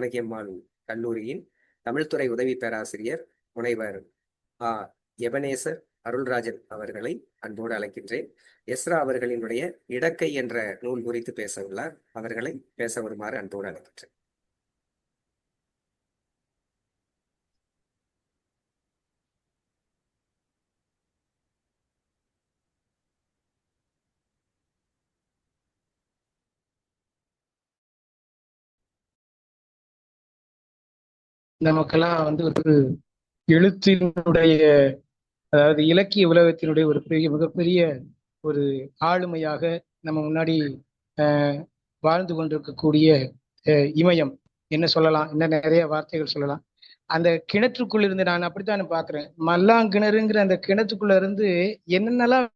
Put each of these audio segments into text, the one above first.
ஜானகியம்மாள் கல்லூரியின் தமிழ்துறை உதவி பேராசிரியர் முனைவர் ஆ. எபனேசர் அருள்ராஜன் அவர்களை அன்போடு அழைக்கின்றேன். எஸ்ரா அவர்களினுடைய இடக்கை என்ற நூல் குறித்து பேச உள்ளார். அவர்களை பேச வருமாறு அன்போடு அழைக்கின்றேன். நமக்கெல்லாம் வந்து ஒரு எழுத்தினுடைய அதாவது இலக்கிய உலகத்தினுடைய ஒரு பெரிய மிகப்பெரிய ஒரு ஆளுமையாக நம்ம முன்னாடி ஆஹ் வாழ்ந்து கொண்டிருக்கக்கூடிய இமயம். என்ன சொல்லலாம்? என்ன நிறைய வார்த்தைகள் சொல்லலாம். அந்த கிணற்றுக்குள்ள இருந்து நான் அப்படித்தான் பாக்குறேன் மல்லாங்கிணறுங்கிற அந்த கிணற்றுக்குள்ள இருந்து என்னென்னலாம்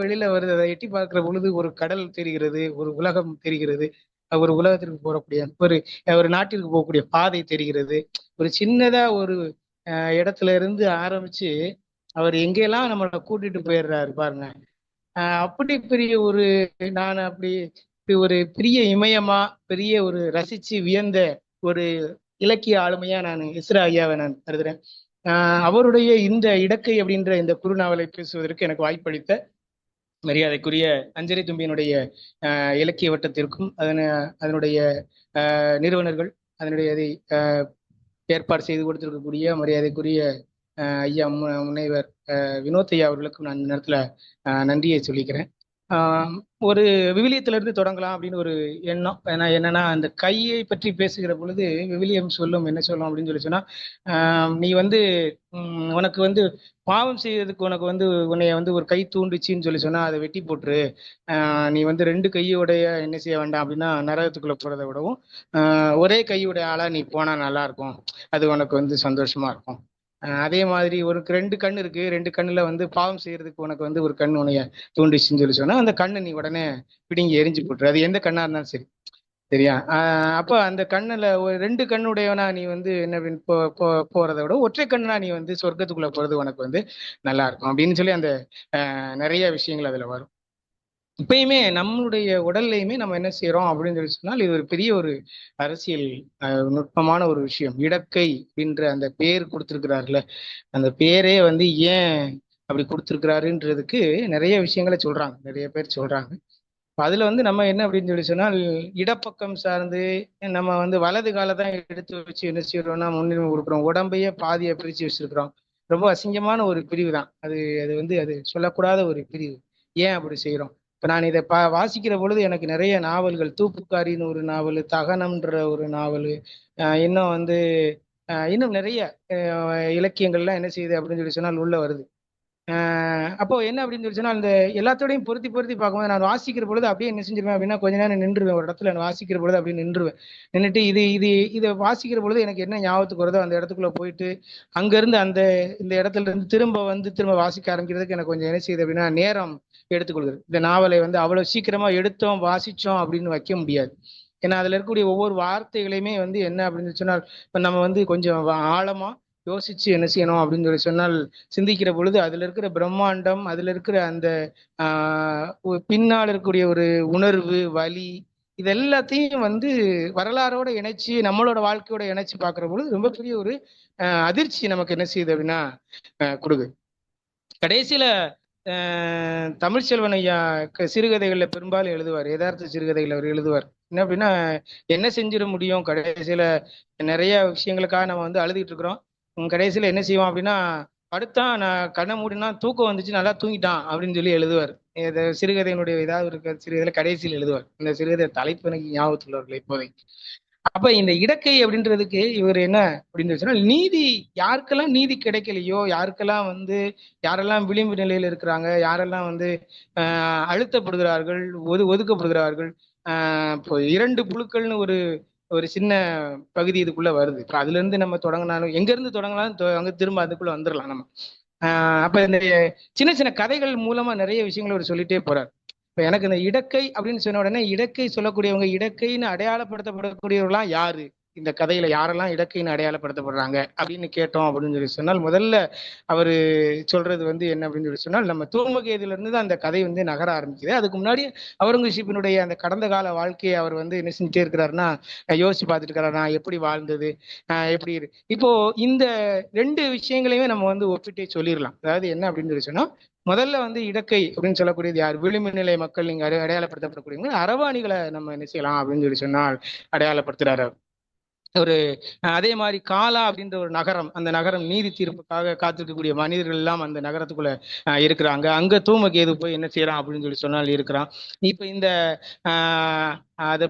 வெளியில வருது அதை எட்டி பார்க்கிற பொழுது ஒரு கடல் தெரிகிறது ஒரு உலகம் தெரிகிறது. ஒரு உலகத்திற்கு போகக்கூடிய ஒரு ஒரு நாட்டிற்கு போகக்கூடிய பாதை தெரிகிறது. ஒரு சின்னதா ஒரு இடத்துல இருந்து ஆரம்பிச்சு அவர் எங்கெல்லாம் நம்மளை கூட்டிட்டு போயிடுறாரு பாருங்க. அப்படி பெரிய ஒரு நான் அப்படி இப்படி ஒரு பெரிய இமயமா பெரிய ஒரு ரசிச்சு வியந்த ஒரு இலக்கிய ஆளுமையா நான் இஸ்ரா ஐயாவை நான் கருதுறேன். அவருடைய இந்த இடக்கை அப்படின்ற இந்த குறுநாவலை பேசுவதற்கு எனக்கு வாய்ப்பளித்த மரியாதைக்குரிய அஞ்சலி தும்பியினுடைய இலக்கிய வட்டத்திற்கும் அதன அதனுடைய நிறுவனர்கள் அதனுடைய அதை ஏற்பாடு செய்து கொடுத்திருக்கக்கூடிய மரியாதைக்குரிய ஐயா முனைவர் வினோத் ஐயா அவர்களுக்கும் நான் இந்த நேரத்தில் நன்றியை சொல்லிக்கிறேன். ஒரு விவிலியத்திலிருந்து தொடங்கலாம் அப்படின்னு ஒரு எண்ணம். ஏன்னா என்னன்னா அந்த கையை பற்றி பேசுகிற பொழுது விவிலியம் சொல்லும் என்ன சொல்லும் அப்படின்னு சொல்லி சொன்னா நீ வந்து உனக்கு வந்து பாவம் செய்யறதுக்கு உனக்கு வந்து உன்னைய வந்து ஒரு கை தூண்டுச்சின்னு சொல்லி சொன்னா அதை வெட்டி போட்டுரு. நீ வந்து ரெண்டு கையோடைய என்ன செய்ய வேண்டாம் அப்படின்னா நரகத்துக்குள்ள போறதை விடவும் ஒரே கையுடைய ஆளா நீ போனா நல்லா இருக்கும். அது உனக்கு வந்து சந்தோஷமா இருக்கும். அதே மாதிரி ஒரு ரெண்டு கண் இருக்கு. ரெண்டு கண்ணுல வந்து பாவம் செய்யறதுக்கு உனக்கு வந்து ஒரு கண் உனைய தூண்டிச்சுன்னு சொல்லி சொன்னா அந்த கண்ணை நீ உடனே பிடுங்கி எரிஞ்சு போட்டுரு. அது எந்த கண்ணா இருந்தாலும் சரி. சரியா? அப்ப அந்த கண்ணுல ஒரு ரெண்டு கண்ணுடையவனா நீ வந்து என்ன அப்படின்னு போ போறதை விட ஒற்றை கண்ணா நீ வந்து சொர்க்கத்துக்குள்ள போறது உனக்கு வந்து நல்லா இருக்கும் அப்படின்னு சொல்லி அந்த நிறைய விஷயங்கள் அதுல வரும். இப்பயுமே நம்மளுடைய உடல்லையுமே நம்ம என்ன செய்யறோம் அப்படின்னு சொல்லி சொன்னால் இது ஒரு பெரிய ஒரு அரசியல் நுட்பமான ஒரு விஷயம். இடக்கை அப்படின்ற அந்த பேர் கொடுத்திருக்கிறாருல. அந்த பேரே வந்து ஏன் அப்படி கொடுத்திருக்கிறாருன்றதுக்கு நிறைய விஷயங்களை சொல்றாங்க. நிறைய பேர் சொல்றாங்க. அதுல வந்து நம்ம என்ன அப்படின்னு சொல்லி சொன்னால் இடப்பக்கம் சார்ந்து நம்ம வந்து வலது காலை தான் எடுத்து வச்சு என்ன செய்யறோம்னா முன்னுரிமை கொடுக்குறோம். உடம்பையே பாதியை பிரிச்சு வச்சிருக்கிறோம். ரொம்ப அசிங்கமான ஒரு பிரிவு தான். அது அது வந்து அது சொல்லக்கூடாத ஒரு பிரிவு. ஏன் அப்படி செய்கிறோம் இப்போ நான் இதை பா வாசிக்கிற பொழுது எனக்கு நிறைய நாவல்கள் தூப்புக்காரின்னு ஒரு நாவல் தகனம்ன்ற ஒரு நாவல் இன்னும் வந்து இன்னும் நிறைய இலக்கியங்கள்லாம் என்ன செய்யுது அப்படின்னு சொல்லி சொன்னால் உள்ள வருது. அப்போ என்ன அப்படின்னு சொல்லி சொன்னால் அந்த எல்லாத்தோடையும் பொருத்தி பொருத்தி பார்க்கும்போது நான் வாசிக்கிற பொழுது அப்படியே என்ன செஞ்சிருவேன் அப்படின்னா கொஞ்ச நேரம் நின்றுவேன். ஒரு இடத்துல நான் வாசிக்கிற பொழுது அப்படியே நின்றுவேன். நின்றுட்டு இது இது இதை வாசிக்கிற பொழுது எனக்கு என்ன ஞாபகத்துக்கு வருதோ அந்த இடத்துக்குள்ள போயிட்டு அங்கேருந்து அந்த இந்த இடத்துல இருந்து திரும்ப வந்து திரும்ப வாசிக்க ஆரம்பிக்கிறதுக்கு எனக்கு கொஞ்சம் என்ன செய்யுது அப்படின்னா நேரம் எடுத்துக்கொள்கிறது. இந்த நாவலை வந்து அவ்வளவு சீக்கிரமா எடுத்தோம் வாசிச்சோம் அப்படின்னு வைக்க முடியாது. ஏன்னா அதுல இருக்கக்கூடிய ஒவ்வொரு வார்த்தைகளையுமே வந்து என்ன அப்படின்னு சொன்னால் இப்ப நம்ம வந்து கொஞ்சம் வ- ஆழமா யோசிச்சு என்ன செய்யணும் அப்படின்னு சொல்லி சொன்னால் சிந்திக்கிற பொழுது அதுல இருக்கிற பிரம்மாண்டம் அதுல இருக்கிற அந்த ஆஹ் பின்னால் இருக்கக்கூடிய ஒரு உணர்வு வலி இது எல்லாத்தையும் வந்து வரலாறோட இணைச்சு நம்மளோட வாழ்க்கையோட இணைச்சு பார்க்குற பொழுது ரொம்ப பெரிய ஒரு அதிர்ச்சி நமக்கு என்ன செய்யுது அப்படின்னா கொடுக்கு கடைசியில தமிழ் தமிழ்ச்செல்வன் ஐயா க- சிறுகதைகள்ல பெரும்பாலும் எழுதுவார். யதார்த்த சிறுகதைகள் அவர் எழுதுவார். என்ன அப்படின்னா என்ன செஞ்சிட முடியும்? கடைசியில நிறைய விஷயங்களுக்காக நம்ம வந்து அழுதுகிட்டு இருக்கிறோம். கடைசியில் என்ன செய்வான் அப்படின்னா படுத்தான் நான் கண்ணை மூடினா தூக்கம் வந்துச்சு நல்லா தூங்கிட்டான் அப்படின்னு சொல்லி எழுதுவார். இது சிறுகதையினுடைய ஏதாவது ஒரு சிறுகதையில கடைசியில் எழுதுவார். இந்த சிறுகதை தலைப்பு எனக்கு ஞாபகத்தில் வரல இப்போதைக்கு. அப்ப இந்த இடக்கை அப்படின்றதுக்கு இவர் என்ன அப்படின்னு சொன்னால் நீதி யாருக்கெல்லாம் நீதி கிடைக்கலையோ யாருக்கெல்லாம் வந்து யாரெல்லாம் விளிம்பு நிலையில் இருக்கிறாங்க யாரெல்லாம் வந்து அழுத்தப்படுகிறார்கள் ஒது ஒதுக்கப்படுகிறார்கள் இப்போ இரண்டு புழுக்கள்னு ஒரு ஒரு சின்ன பகுதி இதுக்குள்ள வருது. இப்போ அதுல இருந்து நம்ம தொடங்கினாலும் எங்க இருந்து தொடங்கினாலும் அங்க திரும்ப அதுக்குள்ள வந்துடலாம் நம்ம. அப்ப இந்த சின்ன சின்ன கதைகள் மூலமா நிறைய விஷயங்களை அவர் சொல்லிட்டே போறார். இப்ப எனக்கு இந்த இடக்கை அப்படின்னு சொன்ன உடனே இடக்கை சொல்லக்கூடியவங்க இடக்கைன்னு அடையாளப்படுத்தப்படக்கூடியவர்களாம் யாரு? இந்த கதையில யாரெல்லாம் இடக்கைன்னு அடையாளப்படுத்தப்படுறாங்க அப்படின்னு கேட்டோம் அப்படின்னு சொல்லி சொன்னால் முதல்ல அவர் சொல்றது வந்து என்ன அப்படின்னு சொல்லி சொன்னால் நம்ம தூமகேதுல இருந்து தான் அந்த கதை வந்து நகர ஆரம்பிக்குது. அதுக்கு முன்னாடி அவுரங்கசீப்பினுடைய அந்த கடந்த கால வாழ்க்கையை அவர் வந்து என்ன செஞ்சுட்டே இருக்கிறாருன்னா யோசிச்சு பார்த்துட்டு இருக்கிறாரா எப்படி வாழ்ந்தது? ஆஹ் எப்படி இப்போ இந்த ரெண்டு விஷயங்களையுமே நம்ம வந்து ஒப்பிட்டே சொல்லிடலாம். அதாவது என்ன அப்படின்னு சொல்லி சொன்னா முதல்ல வந்து இடக்கை அப்படின்னு சொல்லக்கூடியது யார்? விளிம்பு நிலை மக்கள் நீங்க அடையாளப்படுத்தப்படக்கூடிய அடையாளப்படுத்தப்படக்கூடியவங்க அரவாணிகளை நம்ம என்ன செய்யலாம் அப்படின்னு சொல்லி சொன்னால் அடையாளப்படுத்துறாரு ஒரு அதே மாதிரி காலா அப்படின்ற ஒரு நகரம் அந்த நகரம் நீதி தீர்ப்புக்காக காத்திருக்கக்கூடிய மனிதர்கள் எல்லாம் அந்த நகரத்துக்குள்ள அஹ், இருக்கிறாங்க. அங்க தூமகேது போய் என்ன செய்யறான் அப்படின்னு சொல்லி சொன்னால் இருக்கிறான். இப்ப இந்த ஆஹ்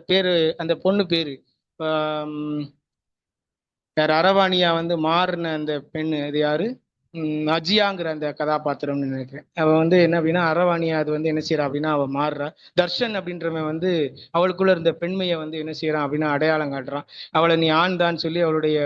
பேரு அந்த பொண்ணு பேரு யார்? அரவாணியா வந்து மாறின அந்த பெண்ணு அது யாரு? அஜியாங்கிற அந்த கதாபாத்திரம்னு நினைக்கிறேன். அவ வந்து என்ன அப்படின்னா அரவாணியா அது வந்து என்ன செய்யறா அப்படின்னா அவ மாறுறா. தர்ஷன் அப்படின்றவன் வந்து அவளுக்குள்ள இருந்த பெண்மையை வந்து என்ன செய்யறான் அப்படின்னா அடையாளம் காட்டுறான். அவளை நீ ஆண் தான் சொல்லி அவளுடைய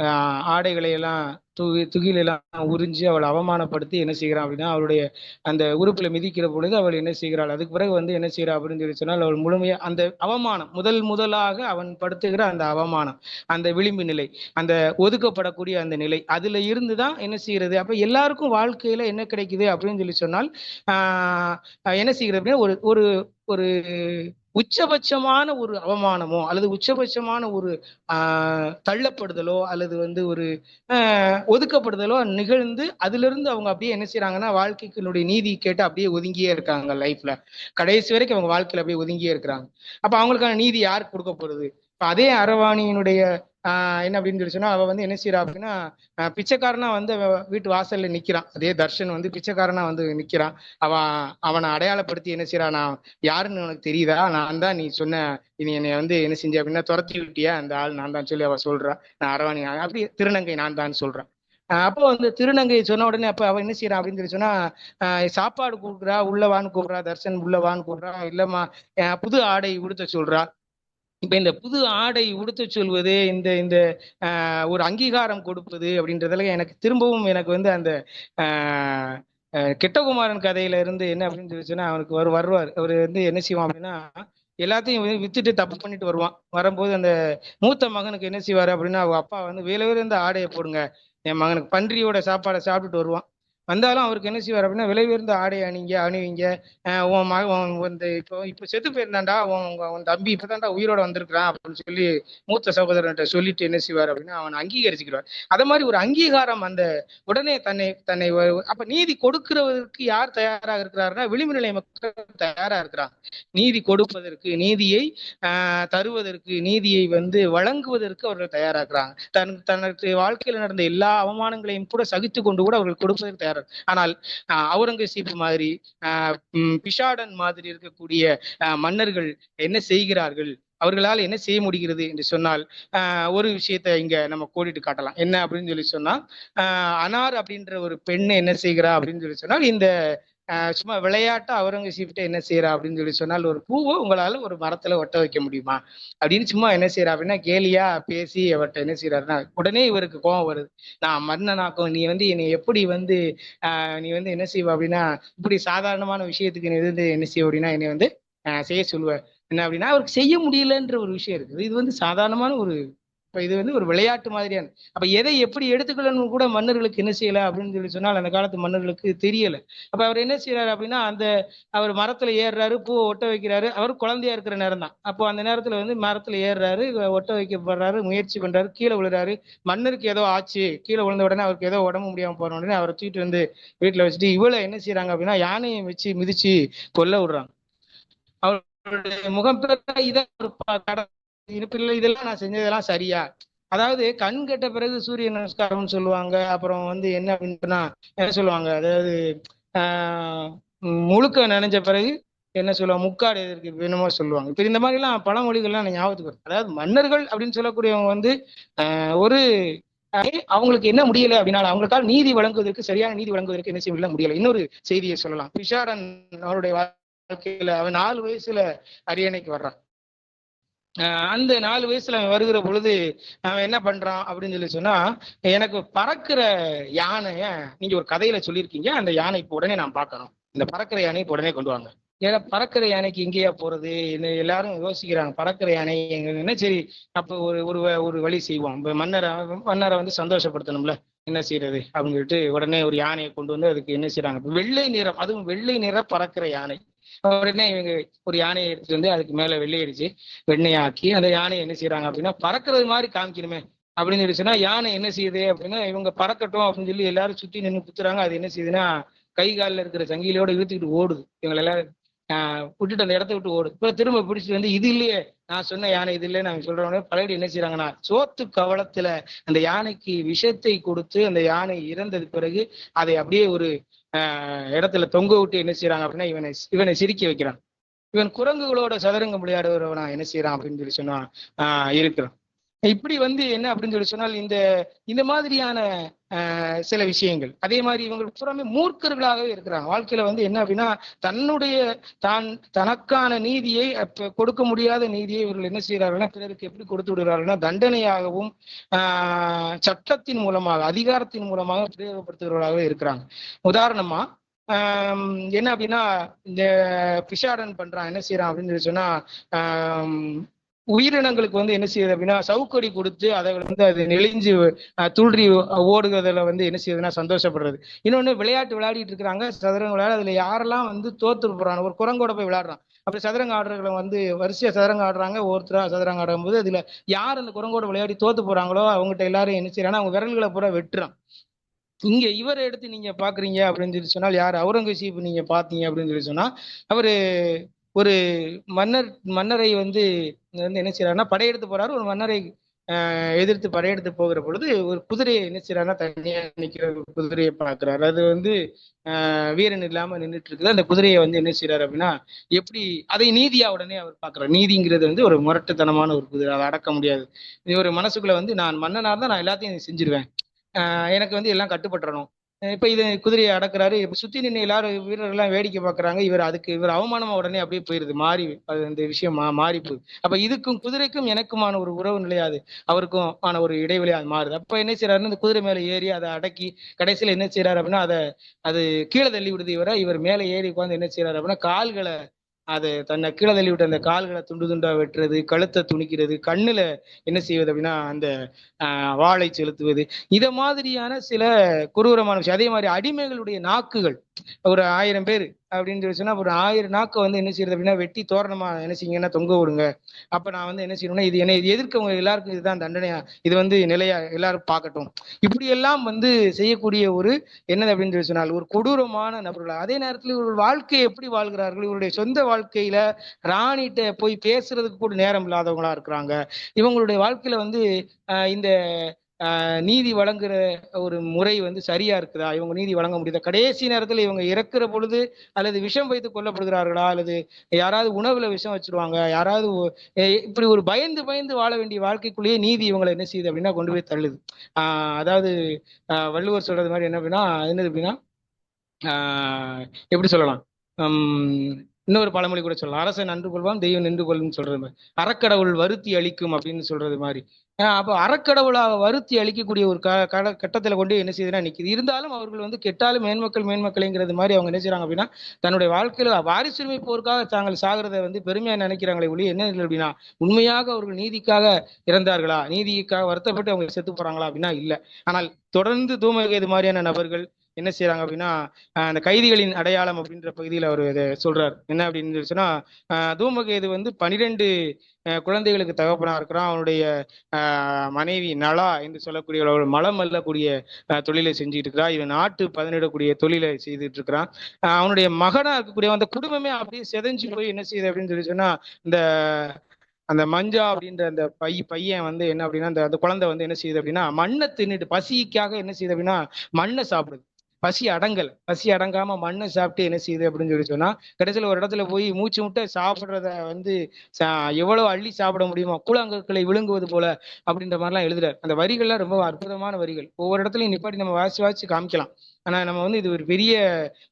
ஆஹ் ஆடைகளை எல்லாம் துகி துகிலெல்லாம் உறிஞ்சி அவளை அவமானப்படுத்தி என்ன செய்கிறான் அப்படின்னா அவளுடைய அந்த உறுப்புல மிதிக்கிற பொழுது அவள் என்ன செய்கிறாள்? அதுக்கு பிறகு வந்து என்ன செய்கிறா அப்படின்னு சொல்லி சொன்னால் அவள் முழுமையா அந்த அவமானம் முதல் முதலாக அவன் படுத்துகிற அந்த அவமானம் அந்த விளிம்பு நிலை அந்த ஒதுக்கப்படக்கூடிய அந்த நிலை அதுல இருந்து தான் என்ன செய்யறது அப்ப எல்லாருக்கும் வாழ்க்கையில என்ன கிடைக்குது அப்படின்னு சொல்லி சொன்னால் ஆஹ் என்ன செய்கிறது அப்படின்னா ஒரு ஒரு ஒரு உச்சபட்சமான ஒரு அவமானமோ அல்லது உச்சபட்சமான ஒரு தள்ளப்படுதலோ அல்லது வந்து ஒரு ஒதுக்கப்படுதலோ நிகழ்ந்து அதிலிருந்து அவங்க அப்படியே என்ன செய்யறாங்கன்னா வாழ்க்கைக்குனுடைய நீதி கேட்டு அப்படியே ஒதுங்கியே இருக்காங்க லைஃப்ல. கடைசி வரைக்கும் அவங்க வாழ்க்கையில அப்படியே ஒதுங்கியே இருக்கிறாங்க. அப்ப அவங்களுக்கான நீதி யாருக்கு கொடுக்க போறது? இப்ப அதே அரவாணியினுடைய என்ன அப்படின்னு சொல்லி சொன்னா அவ வந்து என்ன செய்யறா அப்படின்னா பிச்சைக்காரனா வந்து வீட்டு வாசல்ல நிக்கிறான் அதே தர்ஷன் வந்து பிச்சைக்காரனா வந்து நிக்கிறான் அவன் அவனை அடையாளப்படுத்தி என்ன செய்யறான் நான் யாருன்னு உனக்கு தெரியுதா? நான் தான் நீ சொன்ன நீ என்னை வந்து என்ன செஞ்ச அப்படின்னா துரத்தி விட்டியா? அந்த ஆள் நான் தான் சொல்லி அவ சொல்றா. நான் அரவாணி அப்படி திருநங்கை நான் தான் சொல்றேன் அப்போ வந்து திருநங்கை சொன்ன உடனே அப்ப அவ என்ன செய்யறான் அப்படின்னு சொல்லி சொன்னா சாப்பாடு கொடுக்குறா உள்ளவான்னு கூப்பிடுறா தர்ஷன் உள்ளவான்னு கூப்பிடுறா இல்லம்மா புது ஆடை உடுத்த சொல்றா. இப்ப இந்த புது ஆடை உடுத்து சொல்வது இந்த இந்த ஒரு அங்கீகாரம் கொடுப்பது அப்படின்றதுல எனக்கு திரும்பவும் எனக்கு வந்து அந்த கெட்டகுமாரன் கதையில இருந்து என்ன அப்படின்னு சொல்லிச்சுன்னா அவனுக்கு வரு வருவார். அவர் வந்து என்ன செய்வான் அப்படின்னா எல்லாத்தையும் வித்துட்டு தப்பு பண்ணிட்டு வருவான். வரும்போது அந்த மூத்த மகனுக்கு என்ன செய்வாரு அப்படின்னா அவங்க அப்பா வந்து வேலை வேலை ஆடையை போடுங்க. என் மகனுக்கு பன்றியோட சாப்பாடை சாப்பிட்டுட்டு வருவான். வந்தாலும் அவருக்கு என்ன செய்வார் அப்படின்னா விலை உயர்ந்த ஆடை அணிங்க அணிவிங்க. உன் மக வந்து இப்போ இப்போ செத்து போயிருந்தாண்டா உன் உன் தம்பி இப்பதான்டா உயிரோட வந்திருக்கிறான் அப்படின்னு சொல்லி மூத்த சகோதரன்ட்ட சொல்லிட்டு என்ன செய்வார் அப்படின்னா அவனை அங்கீகரிச்சுக்கிறார் அத மாதிரி ஒரு அங்கீகாரம் அந்த உடனே தன்னை தன்னை அப்ப நீதி கொடுக்கிறவருக்கு யார் தயாராக இருக்கிறாருன்னா விளிம்பு நிலை மக்கள் தயாரா இருக்கிறாங்க. நீதி கொடுப்பதற்கு நீதியை ஆஹ் தருவதற்கு நீதியை வந்து வழங்குவதற்கு அவர்கள் தயாராகிறாங்க தன் தனக்கு வாழ்க்கையில் நடந்த எல்லா அவமானங்களையும் கூட சகித்து கொண்டு கூட அவர்கள் கொடுப்பதற்கு தயார் ஆனால் அவுரங்கசீப் மாதிரி பிஷாடன் மாதிரி இருக்கக்கூடிய ஆஹ் மன்னர்கள் என்ன செய்கிறார்கள்? அவர்களால் என்ன செய்ய முடிகிறது என்று சொன்னால் ஆஹ் ஒரு விஷயத்தை இங்க நம்ம கோடிட்டு காட்டலாம். என்ன அப்படின்னு சொல்லி சொன்னா அனார் அப்படின்ற ஒரு பெண் என்ன செய்கிறா அப்படின்னு சொல்லி சொன்னால் இந்த சும்மா விளையாட்டு அவுரங்கசீப்கிட்ட என்ன செய்யறா அப்படின்னு சொல்லி சொன்னால் ஒரு பூவை உங்களால ஒரு மரத்துல ஒட்ட வைக்க முடியுமா? அப்படின்னு சும்மா என்ன செய்யறா அப்படின்னா கேலியா பேசி அவர்கிட்ட என்ன செய்யறாருன்னா உடனே இவருக்கு கோபம் வருது. நான் மன்னனாக்கும் நீ வந்து என்னை எப்படி வந்து நீ வந்து என்ன செய்வ அப்படின்னா இப்படி சாதாரணமான விஷயத்துக்கு நீ வந்து என்ன செய்வ அப்படின்னா என்னை வந்து செய்ய சொல்லுவ. என்ன அப்படின்னா அவருக்கு செய்ய முடியலன்ற ஒரு விஷயம் இருக்குது. இது வந்து சாதாரணமான ஒரு இப்போ இது வந்து ஒரு விளையாட்டு மாதிரியான அப்ப எதை எப்படி எடுத்துக்கணும்னு கூட மன்னர்களுக்கு என்ன செய்யல அப்படின்னு சொல்லி சொன்னால் அந்த காலத்து மன்னர்களுக்கு தெரியல. அப்ப அவர் என்ன செய்யறாரு அப்படின்னா அந்த அவர் மரத்துல ஏறுறாரு பூ ஒட்ட வைக்கிறாரு. அவர் குழந்தையா இருக்கிற நேரம் தான். அப்போ அந்த நேரத்துல வந்து மரத்துல ஏறுறாரு ஒட்ட வைக்கப்படுறாரு முயற்சி பண்றாரு கீழே விழுறாரு. மன்னருக்கு ஏதோ ஆச்சு கீழே விழுந்த உடனே அவருக்கு ஏதோ உடம்பு முடியாம போன உடனே அவரை தூக்கிட்டு வந்து வீட்டுல வச்சுட்டு இவ்வளவு என்ன செய்யறாங்க அப்படின்னா யானையை வச்சு மிதிச்சு கொல்ல விடுறாங்க. அவருடைய முகம் பெற இதை இருப்பில்லை இதெல்லாம் நான் செஞ்சதெல்லாம் சரியா? அதாவது கண் கெட்ட பிறகு சூரிய நமஸ்காரம்னு சொல்லுவாங்க. அப்புறம் வந்து என்ன அப்படின்னா என்ன சொல்லுவாங்க? அதாவது ஆஹ் முழுக்க நினைஞ்ச பிறகு என்ன சொல்லுவாங்க? முக்காடு எதற்கு வேணுமோ சொல்லுவாங்க. இப்ப இந்த மாதிரி எல்லாம் பழமொழிகள்லாம் ஞாபகத்துக்கு வரும் அதாவது மன்னர்கள் அப்படின்னு சொல்லக்கூடியவங்க வந்து ஆஹ் ஒரு அவங்களுக்கு என்ன முடியல அப்படின்னா அவங்களுக்கால் நீதி வழங்குவதற்கு சரியான நீதி வழங்குவதற்கு என்ன செய்ய முடியல. இன்னொரு செய்தியை சொல்லலாம். பிஷாரன் அவருடைய வாழ்க்கையில அவன் நாலு வயசுல அரியணைக்கு வர்றான். அந்த நாலு வயசுல அவன் வருகிற பொழுது அவன் என்ன பண்றான் அப்படின்னு சொல்லி சொன்னா எனக்கு பறக்கிற யானைய நீங்க ஒரு கதையில சொல்லியிருக்கீங்க அந்த யானை இப்ப உடனே நான் பார்க்கணும். இந்த பறக்கிற யானை இப்ப உடனே கொண்டு வாங்க. ஏன்னா பறக்கிற யானைக்கு எங்கேயா போறது? என்ன எல்லாரும் யோசிக்கிறாங்க பறக்கிற யானை எங்கன்னா என்ன சரி அப்ப ஒரு ஒரு வ- ஒரு வழி செய்வோம். மன்னரை மன்னரை வந்து சந்தோஷப்படுத்தணும்ல என்ன செய்யறது? அப்படின்னு சொல்லிட்டு உடனே ஒரு யானையை கொண்டு வந்து அதுக்கு என்ன செய்யறாங்க வெள்ளை நிறம் அதுவும் வெள்ளை நிற பறக்கிற யானை. உடனே இவங்க ஒரு யானையை எடுத்துட்டு வந்து அதுக்கு மேல வெள்ளை அடிச்சு வெண்ணையாக்கி அந்த யானையை என்ன செய்யறாங்க அப்படின்னா பறக்கிறது மாதிரி காமிக்கணுமே அப்படின்னு சொல்லி யானை என்ன செய்யுது அப்படின்னா இவங்க பறக்கட்டும் அப்படின்னு சொல்லி எல்லாரும் சுத்தி நின்று குத்துறாங்க. அது என்ன செய்யுதுன்னா கை காலில் இருக்கிற சங்கிலியோட இழுத்துக்கிட்டு ஓடுது. இவங்க எல்லாரும் ஆஹ் விட்டுட்டு அந்த இடத்த விட்டு ஓடுது. இப்போ திரும்ப பிடிச்சிட்டு வந்து இது இல்லையே நான் சொன்ன யானை இது இல்லையே நாங்க சொல்றவங்க பழைய என்ன செய்யறாங்கன்னா சோத்து கவலத்துல அந்த யானைக்கு விஷத்தை கொடுத்து அந்த யானை இறந்தது பிறகு அதை அப்படியே ஒரு இடத்துல தொங்க விட்டு என்ன செய்யறாங்க அப்படின்னா இவனை இவனை சிரிக்க வைக்கிறான். இவன் குரங்குகளோட சதுரங்கம் விளையாடுறவனா என்ன செய்யறான் அப்படின்னு சொல்லி சொன்னா இருக்கிறான். இப்படி வந்து என்ன அப்படின்னு சொல்லி சொன்னால் இந்த இந்த மாதிரியான சில விஷயங்கள். அதே மாதிரி இவங்க பூராமே மூர்க்கர்களாகவே இருக்கிறாங்க. வாழ்க்கையில வந்து என்ன அப்படின்னா தன்னுடைய தான் தனக்கான நீதியை கொடுக்க முடியாத நீதியை இவர்கள் என்ன செய்கிறார்கள்னா பிறருக்கு எப்படி கொடுத்து விடுகிறார்கள்னா தண்டனையாகவும் சட்டத்தின் மூலமாக அதிகாரத்தின் மூலமாக பிரயோகப்படுத்துகிறவர்களாகவே இருக்கிறாங்க. உதாரணமா என்ன அப்படின்னா இந்த பிஷாடன் பண்றான் என்ன செய்யறான் அப்படின்னு சொல்லி சொன்னா உயிரினங்களுக்கு வந்து என்ன செய்யுது அப்படின்னா சவுக்கடி கொடுத்து அதை வந்து அது நெளிஞ்சு அஹ், துள்ளி ஓடுகிறதுல வந்து என்ன செய்யுதுன்னா சந்தோஷப்படுறது. இன்னொன்று விளையாட்டு விளையாடிட்டு இருக்கிறாங்க. சதுரங்க விளையாட அதில் யாரெல்லாம் வந்து தோத்து போகிறாங்க ஒரு குரங்கோட போய் விளையாடுறான். அப்படி சதுரங்க ஆடுறவங்களை வந்து வரிசையாக சதுரங்க ஆடுறாங்க. ஒருத்தராக சதுரங்க ஆடும்போது அதில் யார் அந்த குரங்கோட விளையாடி தோத்து போகிறாங்களோ அவங்ககிட்ட எல்லாரும் என்ன செய்யறாங்கன்னா அவங்க விரல்களை பூரா வெட்டுறான். இங்க இவரை எடுத்து நீங்க பாக்குறீங்க அப்படின்னு சொல்லி சொன்னால் யார்? அவுரங்கசீப் நீங்க பாத்தீங்க அப்படின்னு சொல்லி சொன்னா அவரு ஒரு மன்னர் மன்னரை வந்து வந்து என்ன செய்யறாருன்னா படையெடுத்து போறாரு. ஒரு மன்னரை எதிர்த்து படையெடுத்து போகிற பொழுது ஒரு குதிரையை என்ன செய்யறாருன்னா தனியா நிக்கிற ஒரு குதிரையை பார்க்கிறாரு. அது வந்து வீரன் இல்லாம நின்றுட்டு இருக்குது அந்த குதிரையை வந்து என்ன செய்யறாரு அப்படின்னா எப்படி அதை நீதியா உடனே அவர் பார்க்கிறார். நீதிங்கிறது வந்து ஒரு முரட்டுத்தனமான ஒரு குதிரை. அதை அடக்க முடியாது. இது ஒரு மனசுக்குள்ள வந்து நான் மன்னனாக தான் நான் எல்லாத்தையும் செஞ்சிருவேன். எனக்கு வந்து எல்லாம் கட்டுப்பட்டுறணும். இப்ப இது குதிரையை அடக்குறாரு. இப்ப சுத்தி நின்று எல்லாரும் வீரர்கள் எல்லாம் வேடிக்கை பாக்குறாங்க. இவர் அதுக்கு இவர் அவமானமா உடனே அப்படியே போயிருது. மாறி அது அந்த விஷயம் மா- மாறி போகுது. அப்ப இதுக்கும் குதிரைக்கும் எனக்குமான ஒரு உறவு நிலையாது அவருக்கும் ஆன ஒரு இடைவெளி அது மாறுது. அப்ப என்ன செய்யறாருன்னு இந்த குதிரை மேல ஏறி அதை அடக்கி கடைசியில என்ன செய்யறாரு அப்படின்னா அதை அது கீழே தள்ளி விடுது இவரை. இவர் மேல ஏறி உட்காந்து என்ன செய்யறாரு அப்படின்னா கால்களை அது தன்னை கீழே தள்ளி விட்டு அந்த கால்களை துண்டு துண்டா வெட்டுறது கழுத்தை துணிக்கிறது கண்ணுல என்ன செய்வது அப்படின்னா அந்த ஆஹ், செலுத்துவது. இத மாதிரியான சில குரூரமான விஷயம். அதே மாதிரி அடிமைகளுடைய நாக்குகள். ஒரு ஆயிரம் பேர் அப்படின்னு சொல்லி சொன்னா ஒரு ஆயிரம் நாக்கை வந்து என்ன செய்யறது அப்படின்னா வெட்டி தோரணமா என்ன செய்யுங்கன்னா தொங்க விடுங்க. அப்ப நான் வந்து என்ன செய்யணும்னா இது என்ன இது எதிர்க்கவங்க எல்லாருக்கும் இதுதான் தண்டனையா? இது வந்து நிலையா? எல்லாரும் பார்க்கட்டும். இப்படி எல்லாம் வந்து செய்யக்கூடிய ஒரு என்னது அப்படின்னு சொல்லி சொன்னால் ஒரு கொடூரமான நபர்கள். அதே நேரத்தில் இவர்கள் வாழ்க்கையை எப்படி வாழ்கிறார்கள்? இவருடைய சொந்த வாழ்க்கையில ராணிகிட்ட போய் பேசுறதுக்கு கூட நேரம் இல்லாதவங்களா இருக்கிறாங்க. இவங்களுடைய வாழ்க்கையில வந்து இந்த நீதி வழங்குற ஒரு முறை வந்து சரியா இருக்குதா? இவங்க நீதி வழங்க முடியுதா? கடைசி நேரத்துல இவங்க இறக்குற பொழுது அல்லது விஷம் வைத்து கொல்லப்படுகிறார்களா? அல்லது யாராவது உணவுல விஷம் வச்சிருவாங்க? யாராவது இப்படி ஒரு பயந்து பயந்து வாழ வேண்டிய வாழ்க்கைக்குள்ளேயே நீதி இவங்களை என்ன செய்யுது அப்படின்னா கொண்டு போய் தள்ளுது. ஆஹ் அதாவது ஆஹ் வள்ளுவர் சொல்றது மாதிரி என்ன அப்படின்னா என்னது அப்படின்னா ஆஹ் எப்படி சொல்லலாம்? இன்னொரு பழமொழி கூட சொல்லலாம். அரசன் நன்று கொள்வான் தெய்வம் நின்று கொள்ளும் சொல்றது மாதிரி. அறக்கடவுள் வருத்தி அளிக்கும் அப்படின்னு சொல்றது மாதிரி. ஆஹ் அப்போ அறக்கடவுளாக வருத்தி அளிக்கக்கூடிய ஒரு க கட கட்டத்தில் கொண்டு என்ன செய்யுதுன்னா நிக்குது. இருந்தாலும் அவர்கள் வந்து கெட்டாலும் மேன்மக்கள் மேன்மக்களைங்கிறது மாதிரி அவங்க என்ன செய்றாங்க அப்படின்னா தன்னுடைய வாழ்க்கையில் வாரிசுரிமை போருக்காக தாங்கள் சாகிறத வந்து பெருமையாக நினைக்கிறாங்களே ஒளி என்ன இல்லை அப்படின்னா உண்மையாக அவர்கள் நீதிக்காக இறந்தார்களா? நீதிக்காக வருத்தப்பட்டு அவங்க செத்து போறாங்களா அப்படின்னா இல்லை. ஆனால் தொடர்ந்து தூமகேது மாதிரியான நபர்கள் என்ன செய்யறாங்க அப்படின்னா அந்த கைதிகளின் அடையாளம் அப்படின்ற பகுதியில் அவர் இதை சொல்றார். என்ன அப்படின்னு சொல்லி சொன்னா தூமகேது வந்து பனிரெண்டு குழந்தைகளுக்கு தகப்பனா இருக்கிறான். அவனுடைய ஆஹ் மனைவி நலா என்று சொல்லக்கூடிய ஒரு மலம் அல்லக்கூடிய தொழிலை செஞ்சுட்டு இருக்கிறான் இவன் நாட்டு பதனிடக்கூடிய தொழிலை செய்துட்டு இருக்கிறான். அவனுடைய மகனா இருக்கக்கூடிய அந்த குடும்பமே அப்படியே செதஞ்சு போய் என்ன செய்யுது அப்படின்னு சொல்லி சொன்னா இந்த அந்த மஞ்சா அப்படின்ற அந்த பை பையன் வந்து என்ன அப்படின்னா அந்த அந்த குழந்தை வந்து என்ன செய்யுது அப்படின்னா மண்ணை தின்னுட்டு பசிக்காக என்ன செய்யுது அப்படின்னா மண்ணை சாப்பிடுது. பசி அடங்கல். பசி அடங்காம மண்ணை சாப்பிட்டு என்ன செய்யுது அப்படின்னு சொல்லி சொன்னா கடைசியில் ஒரு இடத்துல போய் மூச்சு முட்டை சாப்பிடுறத வந்து எவ்வளவு அள்ளி சாப்பிட முடியுமோ கூழாங்கற்களை விழுங்குவது போல அப்படின்ற மாதிரிலாம் எழுதுறாரு. அந்த வரிகள்லாம் ரொம்ப அற்புதமான வரிகள். ஒவ்வொரு இடத்துலயும் நிப்பாட்டி நம்ம வாசி வாசி காமிக்கலாம். ஆனா நம்ம வந்து இது ஒரு பெரிய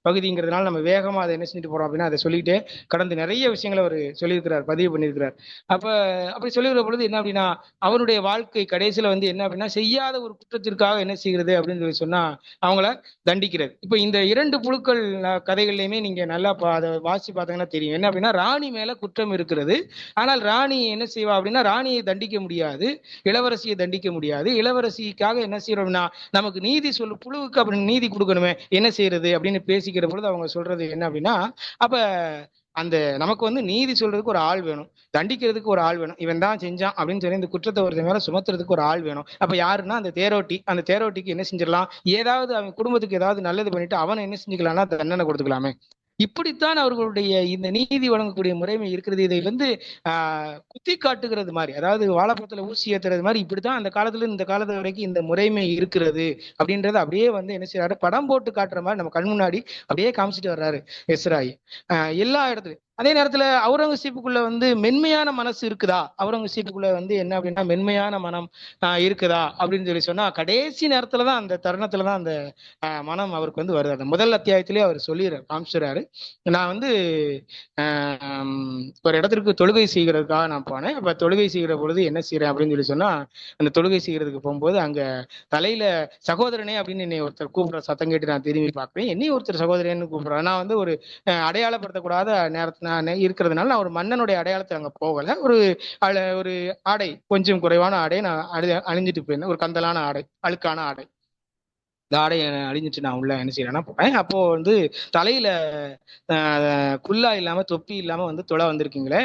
பகுதிங்கிறதுனால நம்ம வேகமாக அதை என்ன செஞ்சுட்டு போகிறோம் அப்படின்னா அதை சொல்லிட்டு கடந்து நிறைய விஷயங்களை அவர் சொல்லியிருக்கிறார் பதிவு பண்ணியிருக்கிறார். அப்ப அப்படி சொல்லுகிற பொழுது என்ன அப்படின்னா அவருடைய வாழ்க்கை கடைசியில் வந்து என்ன அப்படின்னா செய்யாத ஒரு குற்றத்திற்காக என்ன செய்கிறது அப்படின்னு சொல்லி சொன்னா அவங்கள தண்டிக்கிறது. இப்போ இந்த இரண்டு புழுக்கள் கதைகள்லையுமே நீங்க நல்லா பா- அதை வாசி பார்த்தீங்கன்னா தெரியும். என்ன அப்படின்னா ராணி மேல குற்றம் இருக்கிறது. ஆனால் ராணி என்ன செய்வா அப்படின்னா ராணியை தண்டிக்க முடியாது இளவரசியை தண்டிக்க முடியாது. இளவரசிக்காக என்ன செய்யறோம்னா நமக்கு நீதி சொல்லு புழுவுக்கு அப்படி நீதி கொடுக்கணுமே என்ன செய்யறது அப்படின்னு பேசிக்கிற பொழுது அவங்க சொல்றது என்ன அப்படின்னா அப்ப அந்த நமக்கு வந்து நீதி சொல்றதுக்கு ஒரு ஆள் வேணும். தண்டிக்கிறதுக்கு ஒரு ஆள் வேணும். இவன் தான் செஞ்சான் அப்படின்னு சொல்லி இந்த குற்றத்தை ஒருத்தன் மேல சுமத்துறதுக்கு ஒரு ஆள் வேணும். அப்ப யாருன்னா அந்த தேரோட்டி. அந்த தேரோட்டிக்கு என்ன செஞ்சிடலாம்? ஏதாவது அவன் குடும்பத்துக்கு ஏதாவது நல்லது பண்ணிட்டு அவனை என்ன செஞ்சுக்கலாம்னா தண்டனை கொடுத்துக்கலாமே. இப்படித்தான் அவர்களுடைய இந்த நீதி வழங்கக்கூடிய முறைமை இருக்கிறது. இதை வந்து ஆஹ் குத்தி காட்டுகிறது மாதிரி அதாவது வாழைப்பழத்துல ஊசி ஏத்துறது மாதிரி இப்படித்தான் அந்த காலத்துல இந்த காலத்து வரைக்கும் இந்த முறைமை இருக்கிறது அப்படின்றத அப்படியே வந்து என்ன செய்யறாரு படம் போட்டு காட்டுற மாதிரி நம்ம கண் முன்னாடி அப்படியே காமிச்சிட்டு வர்றாரு எஸ்ராயி. ஆஹ் எல்லா இடத்துலயும். அதே நேரத்துல அவுரங்கசீப்புக்குள்ள வந்து மென்மையான மனசு இருக்குதா? அவுரங்கசீப்புக்குள்ள வந்து என்ன அப்படின்னா மென்மையான மனம் ஆஹ் இருக்குதா? அப்படின்னு சொல்லி சொன்னா கடைசி நேரத்துல தான் அந்த தருணத்துல தான் அந்த ஆஹ் மனம் அவருக்கு வந்து வருது. அந்த முதல் அத்தியாயத்திலேயே அவர் சொல்லிடுறாரு காமிச்சுறாரு நான் வந்து ஆஹ் ஒரு இடத்திற்கு தொழுகை செய்கிறதுக்காக நான் போனேன். இப்ப தொழுகை செய்கிற பொழுது என்ன செய்யறேன் அப்படின்னு சொல்லி சொன்னா அந்த தொழுகை செய்கிறதுக்கு போகும்போது அங்க தலையில சகோதரனே அப்படின்னு என்னை ஒருத்தர் கூப்பிடுற சத்தம் கேட்டு நான் திரும்பி பார்க்கிறேன். என்னையும் ஒருத்தர் சகோதரன்னு கூப்பிடுறேன் நான் வந்து ஒரு அடையாளப்படுத்தக்கூடாத நேரத்துல நான் இருக்கிறதுனால நான் ஒரு மன்னனுடைய அடையாளத்தை அங்க போகல. ஒரு அழ- ஒரு ஆடை கொஞ்சம் குறைவான ஆடை நான் அழி அழிஞ்சிட்டு போயிருந்தேன். ஒரு கந்தலான ஆடை அழுக்கான ஆடை. தாடை அழிஞ்சிட்டு நான் உள்ள என்ன செய்யறேன்னா போறேன் அப்போ வந்து தலையில குல்லா இல்லாம தொப்பி இல்லாம வந்து தொலை வந்திருக்கீங்களே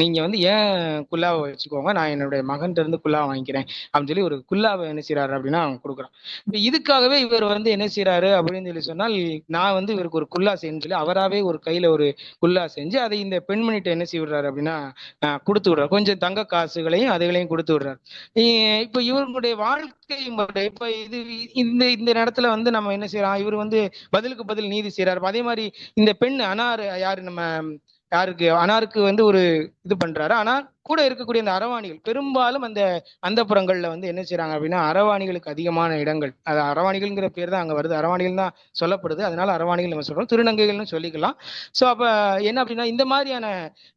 நீங்க வந்து ஏன் குல்லாவை வச்சுக்கோங்க? நான் என்னுடைய மகன்கிட்ட இருந்து குல்லா வாங்கிக்கிறேன். அப்படின்னு சொல்லி ஒரு குல்லாவை என்ன செய்யறாரு அப்படின்னா அவன் கொடுக்குறான். இப்ப இதுக்காகவே இவர் வந்து என்ன செய்யறாரு அப்படின்னு சொல்லி சொன்னால் நான் வந்து இவருக்கு ஒரு குல்லா செய்யணும்னு சொல்லி அவராவே ஒரு கையில ஒரு குல்லா செஞ்சு அதை இந்த பெண்மணிட்ட என்ன செய்ய விடுறாரு அப்படின்னா கொடுத்து விடுறாரு. கொஞ்சம் தங்க காசுகளையும் அதுகளையும் கொடுத்து விடுறாரு. இப்போ இப்ப இவர்களுடைய வாழ்க்கை முறை இப்ப இது இந்த இந்த இடத்துல வந்து நம்ம என்ன செய்யறோம்? இவர் வந்து பதிலுக்கு பதில் நீதி செய்யறாரு அதே மாதிரி இந்த பெண் அனார் யாரு நம்ம யாருக்கு? அனாருக்கு வந்து ஒரு இது பண்றாரு. ஆனா கூட இருக்கக்கூடிய அந்த அரவாணிகள் பெரும்பாலும் அந்த அந்தப்புறங்கள்ல வந்து என்ன செய்யறாங்க அப்படின்னா அரவாணிகளுக்கு அதிகமான இடங்கள். அது அரவாணிகள்ங்கிற பேர் தான் அங்க வருது. அரவாணிகள் தான் சொல்லப்படுது. அதனால அரவாணிகள் நம்ம சொல்றோம். திருநங்கைகள்னு சொல்லிக்கலாம். சோ அப்ப என்ன அப்படின்னா இந்த மாதிரியான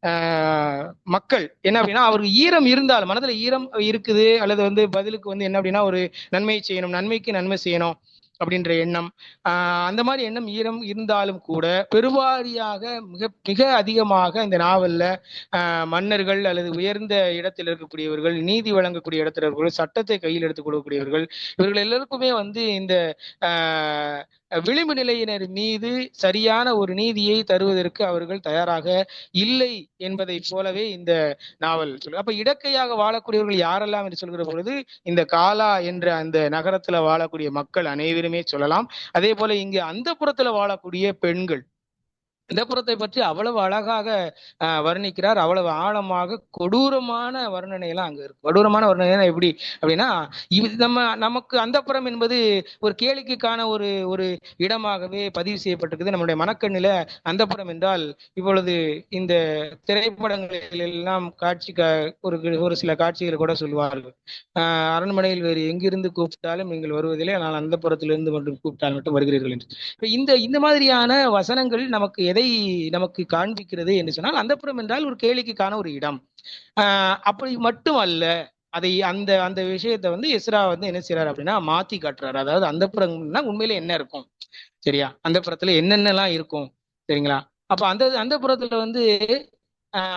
ஆஹ், மக்கள் என்ன அப்படின்னா அவருக்கு ஈரம் இருந்தாலும் மனதுல ஈரம் இருக்குது அல்லது வந்து பதிலுக்கு வந்து என்ன அப்படின்னா ஒரு நன்மை செய்யணும் நன்மைக்கு நன்மை செய்யணும். அப்படின்ற எண்ணம். ஆஹ் அந்த மாதிரி எண்ணம் ஈரம் இருந்தாலும் கூட பெருவாரியாக மிக மிக அதிகமாக இந்த நாவல்ல ஆஹ் மன்னர்கள் அல்லது உயர்ந்த இடத்தில் இருக்கக்கூடியவர்கள் நீதி வழங்கக்கூடிய இடத்துல இருக்கக்கூடிய சட்டத்தை கையில் எடுத்துக் கொள்ளக்கூடியவர்கள் இவர்கள் எல்லாருக்குமே வந்து இந்த ஆஹ் விளிம்பு நிலையினர் மீது சரியான ஒரு நீதியை தருவதற்கு அவர்கள் தயாராக இல்லை என்பதை போலவே இந்த நாவல் சொல்லு அப்ப இடக்கையாக வாழக்கூடியவர்கள் யாரெல்லாம் என்று சொல்கிற பொழுது இந்த காலா என்ற அந்த நகரத்துல வாழக்கூடிய மக்கள் அனைவருமே சொல்லலாம். அதே போல இங்கு அந்த புறத்துல வாழக்கூடிய பெண்கள் அந்தபுரத்தை பற்றி அவ்வளவு அழகாக வர்ணிக்கிறார். அவ்வளவு ஆழமாக கொடூரமான வர்ணனை எல்லாம் அங்க இருக்கு. கொடூரமான வர்ணனை எப்படி அப்படின்னா நம்ம நமக்கு அந்த புறம் என்பது ஒரு கேளிக்கைக்கான ஒரு ஒரு இடமாகவே பதிவு செய்யப்பட்டிருக்குது. நம்மளுடைய மனக்கண்ணில அந்த புறம் என்றால் இப்பொழுது இந்த திரைப்படங்களில் எல்லாம் காட்சி ஒரு ஒரு சில காட்சிகள் கூட சொல்லுவார்கள் ஆஹ் அரண்மனையில் வேறு எங்கிருந்து கூப்பிட்டாலும் நீங்கள் வருவதில்லை. ஆனால் அந்த புறத்திலிருந்து மட்டும் கூப்பிட்டால் மட்டும் வருகிறீர்கள் என்று. இந்த இந்த மாதிரியான வசனங்கள் நமக்கு எதை நமக்கு காண்பிக்கிறது என்று சொன்னால் அந்தப்புறம் என்றால் ஒரு கேளிக்கைக்கான ஒரு இடம். ஆஹ் அப்படி மட்டும் அல்ல அதை அந்த அந்த விஷயத்தை வந்து எஸ்ரா வந்து என்ன செய்றாரு அப்படின்னா மாத்தி காட்டுறாரு. அதாவது அந்த புறம்னா உண்மையில என்ன இருக்கும்? சரியா? அந்த புறத்துல என்னென்னலாம் இருக்கும்? சரிங்களா? அப்ப அந்த அந்த புறத்துல வந்து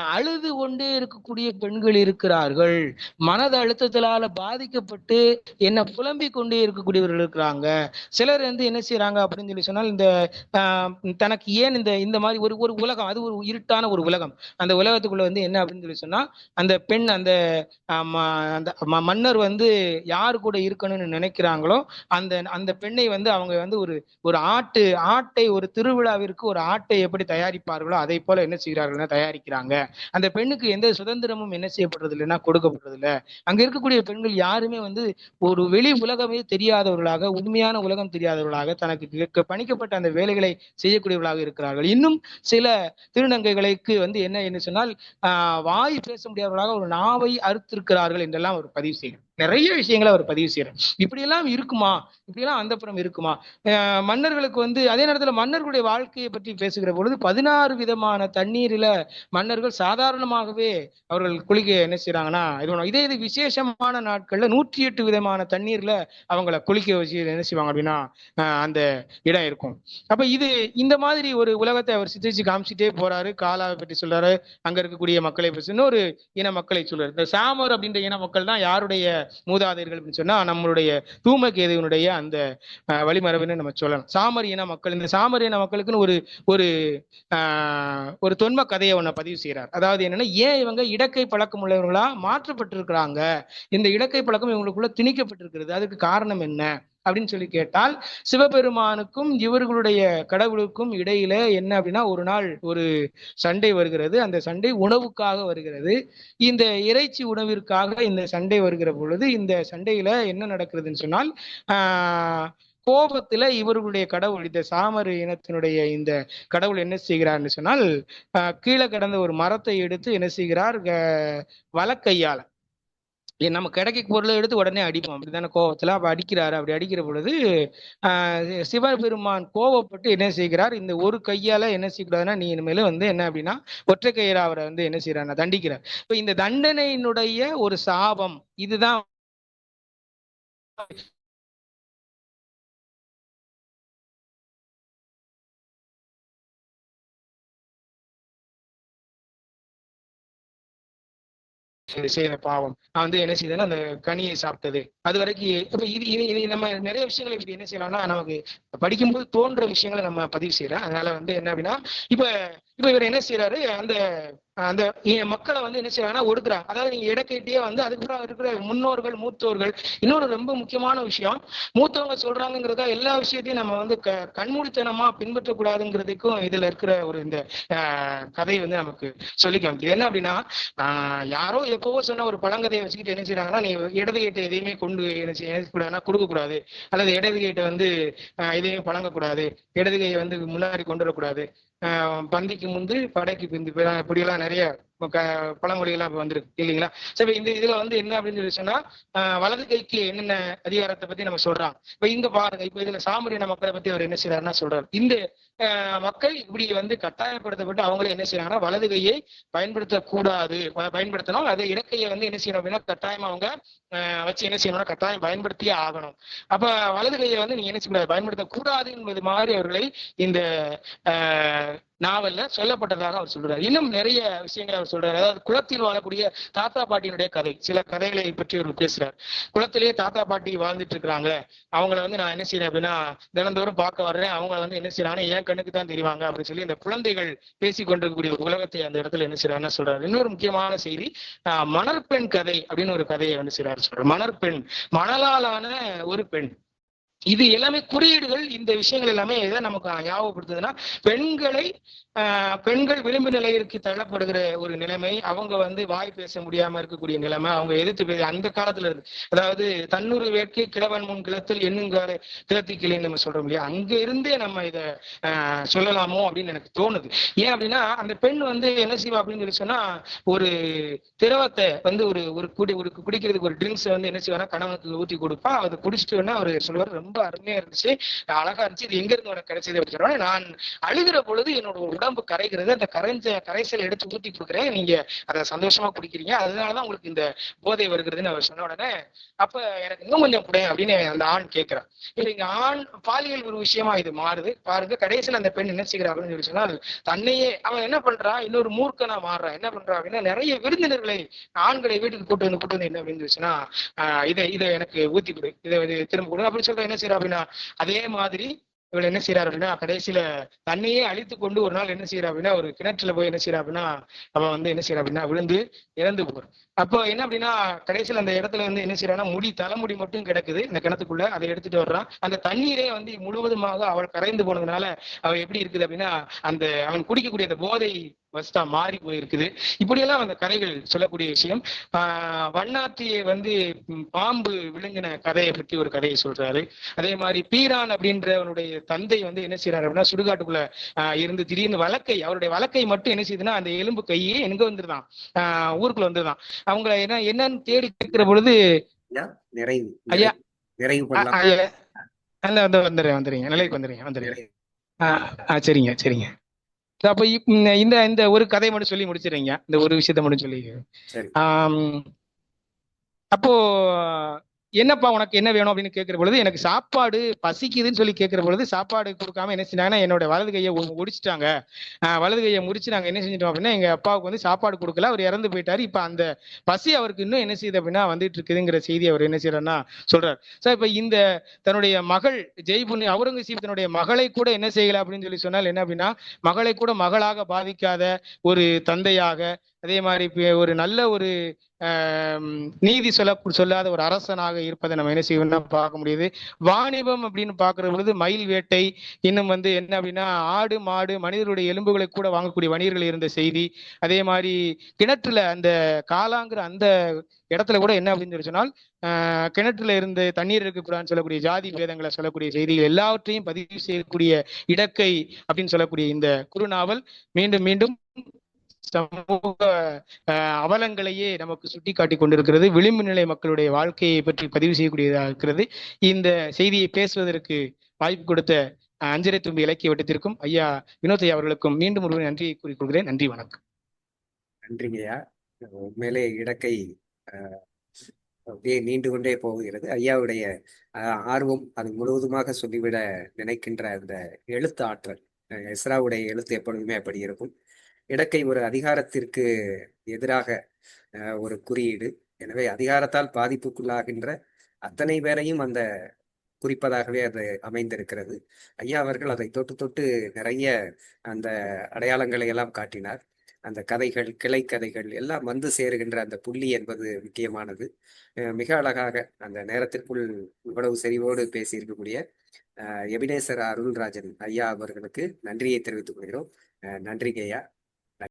அழுது கொண்டே இருக்கக்கூடிய பெண்கள் இருக்கிறார்கள். மனத அழுத்தத்தினால பாதிக்கப்பட்டு என்ன புலம்பிக் கொண்டே இருக்கக்கூடியவர்கள் இருக்கிறாங்க. சிலர் வந்து என்ன செய்யறாங்க அப்படின்னு சொல்லி சொன்னால் இந்த ஆஹ் தனக்கு ஏன் இந்த இந்த மாதிரி ஒரு ஒரு உலகம் அது ஒரு இருட்டான ஒரு உலகம். அந்த உலகத்துக்குள்ள வந்து என்ன அப்படின்னு சொல்லி சொன்னா அந்த பெண் அந்த ம- அந்த மன்னர் வந்து யார் கூட இருக்கணும்னு நினைக்கிறாங்களோ அந்த அந்த பெண்ணை வந்து அவங்க வந்து ஒரு ஒரு ஆட்டு ஆட்டை ஒரு திருவிழாவிற்கு ஒரு ஆட்டை எப்படி தயாரிப்பார்களோ அதை போல என்ன செய்கிறார்கள் தயாரிக்கிறாங்க. அந்த பெண்ணுக்கு எந்த சுதந்திரமும் என்ன செய்யப்படுறது இல்லைன்னா கொடுக்கப்படுறது இல்லை அங்க இருக்கக்கூடிய பெண்கள் யாருமே வந்து ஒரு வெளி உலகமே தெரியாதவர்களாக உண்மையான உலகம் தெரியாதவர்களாக தனக்கு பணிக்கப்பட்ட அந்த வேலைகளை செய்யக்கூடியவர்களாக இருக்கிறார்கள். இன்னும் சில திருநங்கைகளுக்கு வந்து என்ன என்ன சொன்னால் ஆஹ் வாய் பேச முடியாதவர்களாக ஒரு நாவை அறுத்திருக்கிறார்கள் என்றெல்லாம் அவர் பதிவு செய்யும் நிறைய விஷயங்களை அவர் பதிவு செய்யறார் இப்படியெல்லாம் இருக்குமா? இப்படியெல்லாம் அந்தப்புறம் இருக்குமா? மன்னர்களுக்கு வந்து அதே நேரத்துல மன்னர்களுடைய வாழ்க்கையை பற்றி பேசுகிற பொழுது பதினாறு விதமான தண்ணீரில மன்னர்கள் சாதாரணமாகவே அவர்கள் குளிக்க என்ன செய்யறாங்கன்னா இது பண்ணுவாங்க. இதே இது விசேஷமான நாட்கள்ல நூற்றி எட்டு விதமான தண்ணீர்ல அவங்கள குளிக்க வச்சு என்ன செய்வாங்க அப்படின்னா அந்த இடம் இருக்கும். அப்ப இது இந்த மாதிரி ஒரு உலகத்தை அவர் சித்திரிச்சு காமிச்சிட்டே போறாரு. காலாவை பற்றி சொல்றாரு. அங்க இருக்கக்கூடிய மக்களை பற்றி இன்னொரு இன மக்களை சொல்றாரு. இந்த சாமர் அப்படின்ற இன மக்கள் தான் யாருடைய மூதாதையர்கள் அப்படின்னு சொன்னா நம்மளுடைய தூமகேதுவனுடைய அந்த வழிமரபுன்னு நம்ம சொல்லலாம். சாமரியன மக்கள் இந்த சாமரியன மக்களுக்குன்னு ஒரு ஒரு ஆஹ், ஒரு தொன்ம கதையை ஒண்ண பதிவு செய்கிறார் அதாவது என்னன்னா ஏன் இவங்க இடக்கை பழக்கம் உள்ளவர்களா மாற்றப்பட்டிருக்கிறாங்க? இந்த இடக்கை பழக்கம் இவங்களுக்குள்ள திணிக்கப்பட்டிருக்கிறது. அதுக்கு காரணம் என்ன? அப்படின்னு சொல்லி கேட்டால் சிவபெருமானுக்கும் இவர்களுடைய கடவுளுக்கும் இடையில என்ன அப்படின்னா ஒரு நாள் ஒரு சண்டை வருகிறது. அந்த சண்டை உணவுக்காக வருகிறது. இந்த இறைச்சி உணவிற்காக இந்த சண்டை வருகிற பொழுது இந்த சண்டையில என்ன நடக்கிறதுன்னு சொன்னால் ஆஹ் கோபத்துல இவர்களுடைய கடவுள் இந்த சாமர் இனத்தினுடைய இந்த கடவுள் என்ன செய்கிறார்னு சொன்னால் கீழே கிடந்த ஒரு மரத்தை எடுத்து என்ன செய்கிறார்? வலக்கையால நம்ம கிடைக்க பொருளை எடுத்து உடனே அடிப்போம். அப்படிதான கோவத்துல? அப்ப அடிக்கிறாரு. அப்படி அடிக்கிற பொழுது ஆஹ் சிவபெருமான் கோவப்பட்டு என்ன செய்கிறார்? இந்த ஒரு கையால என்ன செய்யக்கூடாதுன்னா நீ இனிமேல வந்து என்ன அப்படின்னா ஒற்றை கையில அவரை வந்து என்ன செய்யறாரு? தண்டிக்கிறார். இப்ப இந்த தண்டனையினுடைய ஒரு சாபம் இதுதான். இது செய்த பாவம். நான் வந்து என்ன செய்தேன்னா அந்த கனியை சாப்பிட்டது. அது வரைக்கும் இப்ப இது இது இது நம்ம நிறைய விஷயங்களை இப்படி என்ன செய்யலாம்னா நமக்கு படிக்கும்போது தோன்ற விஷயங்களை நம்ம பதிவு செய்யறோம் அதனால வந்து என்ன அப்படின்னா இப்ப இப்போ இவர் என்ன செய்யறாரு அந்த அந்த மக்களை வந்து என்ன செய்யறாங்கன்னா ஒடுக்குறாங்க. அதாவது நீங்க இடக்கிட்டே வந்து அதுக்கப்புறம் இருக்கிற முன்னோர்கள் மூத்தோர்கள் இன்னொரு ரொம்ப முக்கியமான விஷயம் மூத்தவங்க சொல்றாங்கிறதா எல்லா விஷயத்தையும் நம்ம வந்து க கண்மூடித்தனமா பின்பற்றக்கூடாதுங்கிறதுக்கும் இதுல இருக்கிற ஒரு இந்த ஆஹ், கதை வந்து நமக்கு சொல்லி காமிக்குது. என்ன அப்படின்னா யாரோ எப்பவோ சொன்ன ஒரு பழங்கதையை வச்சுக்கிட்டு என்ன செய்யறாங்கன்னா நீ இடது கேட்டை எதையுமே கொண்டு என்ன செய்யக்கூடாதுன்னா கொடுக்க கூடாது அல்லது இடது கேட்டை வந்து ஆஹ், எதையும் பழங்கக்கூடாது. இடது கையை வந்து முன்னாடி கொண்டு வரக்கூடாது. பந்திக்கு முந்து படைக்கு பிந்து இப்ப இப்படியெல்லாம் நிறைய பழமொழிகள்லாம் இப்ப வந்திருக்கு இல்லைங்களா? சரி இந்த இதுல வந்து என்ன அப்படின்னு சொல்லி சொன்னா வலது கைக்கு என்னென்ன அதிகாரத்தை பத்தி நம்ம சொல்றோம் இப்ப இங்க பாருங்க இப்ப இதுல சாமரியான மக்களை பத்தி அவர் என்ன செய்யறாருன்னா சொல்றாரு. இந்த மக்கள் இப்படி வந்து கட்டாயப்படுத்தப்பட்டு அவங்களே என்ன செய்யறாங்கன்னா வலது கையை பயன்படுத்தக்கூடாது. பயன்படுத்தணும். அதை இடக்கையை வந்து என்ன செய்யணும் அப்படின்னா கட்டாயம் அவங்க வச்சு என்ன செய்யணும்னா கட்டாயம் பயன்படுத்தியே ஆகணும். அப்ப வலது கையை வந்து நீங்க என்ன செய்ய பயன்படுத்தக்கூடாது என்பது மாதிரி அவர்களை இந்த நாவல்ல சொல்லப்பட்டதாக அவர் சொல்றாரு. இன்னும் நிறைய விஷயங்களை அவர் சொல்றாரு. அதாவது குளத்தில் வாழக்கூடிய தாத்தா பாட்டியினுடைய கதை சில கதைகளை பற்றி அவர் பேசுறார். குளத்திலேயே தாத்தா பாட்டி வாழ்ந்துட்டு இருக்கிறாங்க. அவங்கள வந்து நான் என்ன செய்யறேன் அப்படின்னா தினந்தோறும் பார்க்க வர்றேன். அவங்க வந்து என்ன செய்யறாங்க என் கண்ணுக்கு தான் தெரிவாங்க அப்படின்னு சொல்லி இந்த குழந்தைகள் பேசி கொண்டிருக்கக்கூடிய உலகத்தை அந்த இடத்துல என்ன செய்யறாருன்னு சொல்றாரு. இன்னொரு முக்கியமான செய்தி ஆஹ், மணற்பெண் கதை அப்படின்னு ஒரு கதையை வந்து செய்யறாரு சொல்றாரு. மணற்பெண் மணலாலான ஒரு பெண். இது எல்லாமே குறியீடுகள். இந்த விஷயங்கள் எல்லாமே எதை நமக்கு ஞாபகப்படுத்துதுன்னா பெண்களை ஆஹ், பெண்கள் விளிம்பு நிலையிற்கு தள்ளப்படுகிற ஒரு நிலைமை அவங்க வந்து வாய் பேச முடியாம இருக்கக்கூடிய நிலைமை அவங்க எதிர்த்து பே- அந்த காலத்துல இருந்து அதாவது தன்னூறு வேட்கை கிழவன் முன் கிளத்தில் எண்ணுங்கால கிளத்தி கிளின்னு நம்ம சொல்றோம் இல்லையா? அங்க இருந்தே நம்ம இதை ஆஹ், சொல்லலாமோ அப்படின்னு எனக்கு தோணுது. ஏன் அப்படின்னா அந்த பெண் வந்து என்ன செய்வா அப்படின்னு சொல்லி சொன்னா ஒரு திரவத்தை வந்து ஒரு ஒரு குடி ஒரு குடிக்கிறதுக்கு ஒரு ட்ரிங்க்ஸ் வந்து என்ன செய்வானா கணவனுக்கு ஊத்தி கொடுப்பா. அதை குடிச்சிட்டு வேணா அவர் சொல்லுவார் ரொம்ப அருமையா இருந்துச்சு. அழகா இருந்துச்சு. இது எங்க இருந்து உனக்கு கிடைச்சது அப்படின்னு நான் அழுகிற பொழுது என்னோட உடம்பு கரைகிறது. அந்த கரைஞ்ச கரைசல் எடுத்து ஊத்தி கொடுக்குறேன். நீங்க அதை சந்தோஷமா குடிக்கிறீங்க. அதனாலதான் உங்களுக்கு இந்த போதை வருகிறதுன்னு அவர் சொன்ன உடனே அப்ப எனக்கு இன்னும் கொஞ்சம் கூட அப்படின்னு அந்த ஆண் கேட்கிறான். இல்ல இங்க ஆண் பாலியல் ஒரு விஷயமா இது மாறுது. பாருங்க கடைசியில் அந்த பெண் என்ன செய்கிறா அப்படின்னு சொல்லி சொன்னால் தன்னையே அவன் என்ன பண்றான் இன்னொரு மூர்க்கனா மாறுறான் என்ன பண்றான் அப்படின்னா நிறைய விருந்தினர்களை ஆண்களை வீட்டுக்கு கூட்டு வந்து கூட்டு வந்து என்ன அப்படின்னு சொன்னா இதை இதை எனக்கு ஊத்தி கொடு. இதை திரும்ப கொடு அப்படின்னு சொல்ற. என்ன செய்யறா அப்படின்னா அதே மாதிரி இவள் என்ன செய்யறாரு அப்படின்னா கடைசியில தன்னையே அழித்து கொண்டு ஒரு நாள் என்ன செய்யறா அப்படின்னா ஒரு கிணற்றுல போய் என்ன செய்யறா அப்படின்னா அவன் வந்து என்ன செய்யறா அப்படின்னா விழுந்து இறந்து போறான். அப்போ என்ன அப்படின்னா கடைசியில அந்த இடத்துல வந்து என்ன செய்யறான்னா முடி தலைமுடி மட்டும் கிடக்குது. இந்த கிணத்துக்குள்ள அதை எடுத்துட்டு வர்றான். அந்த தண்ணீரே வந்து முழுவதுமாக அவள் கரைந்து போனதுனால அவள் எப்படி இருக்குது அப்படின்னா அந்த அவன் குடிக்கக்கூடிய அந்த போதை வஸ்தா மாறி போயிருக்குது. இப்படியெல்லாம் அந்த கதைகள் சொல்லக்கூடிய விஷயம். ஆஹ் வண்ணாத்தியை வந்து பாம்பு விழுங்கின கதையை பற்றி ஒரு கதையை சொல்றாரு. அதே மாதிரி பீரான் அப்படின்றவனுடைய தந்தை வந்து என்ன செய்யறாரு அப்படின்னா சுடுகாட்டுக்குள்ள இருந்து திடீர்னு வழக்கை அவருடைய வழக்கை மட்டும் என்ன செய்யுதுன்னா அந்த எலும்பு கையே எங்க வந்துருதான்? ஆஹ் ஊருக்குள்ள வந்துருதான். அவங்க என்ன என்னன்னு தேடி கேட்கிற பொழுது நிறைவு. ஐயா. நிறைவு அந்த வந்து வந்துடுறேன் வந்துடுறீங்க நிலைக்கு வந்துடுறீங்க வந்துடுறீங்க. ஆ சரிங்க சரிங்க. அப்போ இந்த இந்த ஒரு கதை மட்டும் சொல்லி முடிச்சிடுறீங்க. இந்த ஒரு விஷயத்த மட்டும் சொல்லி. அப்போ என்னப்பா உனக்கு என்ன வேணும் அப்படின்னு கேட்கிற பொழுது எனக்கு சாப்பாடு பசிக்குதுன்னு சொல்லி கேட்கிற பொழுது சாப்பாடு கொடுக்காம என்ன செஞ்சாங்கன்னா என்னோட வலது கையை முடிச்சிட்டாங்க ஒடிச்சிட்டாங்க. வலது கையை முடிச்சு நாங்கள் என்ன செஞ்சிட்டோம் அப்படின்னா எங்க அப்பாவுக்கு வந்து சாப்பாடு கொடுக்கல. அவர் இறந்து போயிட்டாரு. இப்போ அந்த பசி அவருக்கு இன்னும் என்ன செய்யுது அப்படின்னா வந்துட்டு இருக்குதுங்கிற செய்தி அவர் என்ன செய்யறாருன்னா சொல்றாரு. சார் இப்போ இந்த தன்னுடைய மகள் ஜெய்புன் அவுரங்கசீப் தன்னுடைய மகளை கூட என்ன செய்யல அப்படின்னு சொல்லி சொன்னால் என்ன அப்படின்னா மகளை கூட மகளாக பாதிக்காத ஒரு தந்தையாக அதே மாதிரி ஒரு நல்ல ஒரு நீதி சொல்ல சொல்லாத ஒரு அரசனாக இருப்பதை நம்ம என்ன செய்வோம்னா பார்க்க முடியுது. வாணிபம் அப்படின்னு பார்க்குற பொழுது மயில் வேட்டை இன்னும் வந்து என்ன அப்படின்னா ஆடு மாடு மனிதருடைய எலும்புகளை கூட வாங்கக்கூடிய வணிகர்கள் இருந்த செய்தி. அதே மாதிரி கிணற்றுல அந்த காலாங்கிற அந்த இடத்துல கூட என்ன அப்படின்னு சொல்லி சொன்னால் ஆஹ், கிணற்றுல இருந்து தண்ணீர் இருக்கக்கூடாதுன்னு சொல்லக்கூடிய ஜாதி பேதங்களை சொல்லக்கூடிய செய்திகள் எல்லாவற்றையும் பதிவு செய்யக்கூடிய இடக்கை அப்படின்னு சொல்லக்கூடிய இந்த குறுநாவல் மீண்டும் மீண்டும் சமூக அவலங்களையே நமக்கு சுட்டிக்காட்டி கொண்டிருக்கிறது. விளிம்பு நிலை மக்களுடைய வாழ்க்கையை பற்றி பதிவு செய்யக்கூடியதாக இருக்கிறது. இந்த செய்தியை பேசுவதற்கு வாய்ப்பு கொடுத்த அஞ்சரை தும்பி இலக்கிய வட்டத்திற்கும் ஐயா வினோத் அவர்களுக்கும் மீண்டும் ஒரு நன்றியை கூறிக்கொள்கிறேன். நன்றி வணக்கம். நன்றிங்கய்யா உண்மையிலே இடக்கை அஹ், அப்படியே நீண்டு கொண்டே போகிறது. ஐயாவுடைய அஹ், ஆர்வம் அது முழுவதுமாக சொல்லிவிட நினைக்கின்ற அந்த எழுத்து ஆற்றல் எஸ்ராவுடைய எழுத்து எப்பொழுதுமே அப்படி இருக்கும். இடக்கை ஒரு அதிகாரத்திற்கு எதிராக ஒரு குறியீடு. எனவே அதிகாரத்தால் பாதிப்புக்குள்ளாகின்ற அத்தனை பேரையும் அந்த குறிப்பதாகவே அது அமைந்திருக்கிறது. ஐயா அவர்கள் அதை தொட்டு தொட்டு நிறைய அந்த அடையாளங்களை எல்லாம் காட்டினார். அந்த கதைகள் கிளை கதைகள் எல்லாம் வந்து சேருகின்ற அந்த புள்ளி என்பது முக்கியமானது. மிக அழகாக அந்த நேரத்திற்குள் இவ்வளவு செறிவோடு பேசியிருக்கக்கூடிய அஹ் எபினேசர் அருள்ராஜன் ஐயா அவர்களுக்கு நன்றியை தெரிவித்துக் கொள்கிறோம். அஹ் நன்றிங்க ஐயா.